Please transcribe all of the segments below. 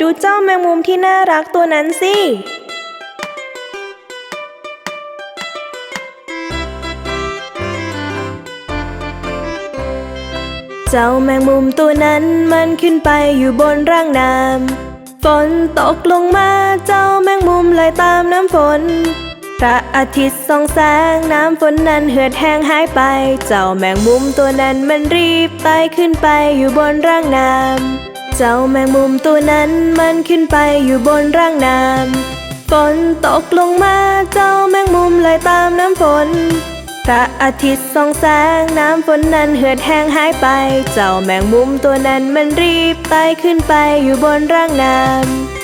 ดูเจ้าแมงมุมที่น่ารักตัวนั้นสิ เจ้าแมงมุมตัวนั้นมันขึ้นไปอยู่บนร่างน้ำฝนตกลงมาเจ้าแมงมุมเลยตามน้ำฝนพระอาทิตย์ส่องแสงน้ำฝนนั้นเหือดแห้งหายไป เจ้าแมงมุมตัวนั้นมันรีบไต่ขึ้นไปอยู่บนร่างน้ำ เจ้าแมงมุมตัวนั้นมันขึ้นไปอยู่บนร่างน้ำฝนตกลงมาเจ้าแมงมุมเลยตามน้ำฝน พระอาทิตย์ส่องแสงน้ำฝนนั้นเหือดแห้งหายไป เจ้าแมงมุมตัวนั้นมันรีบไต่ขึ้นไปอยู่บนร่างน้ำ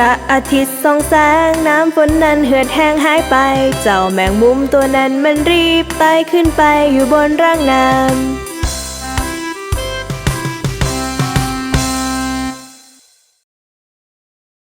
พระอาทิตย์ส่องแสงน้ำฝนนั้นเหือดแห้งหายไป เจ้าแมงมุมตัวนั้นมันรีบไต่ขึ้นไปอยู่บนร่างน้ำ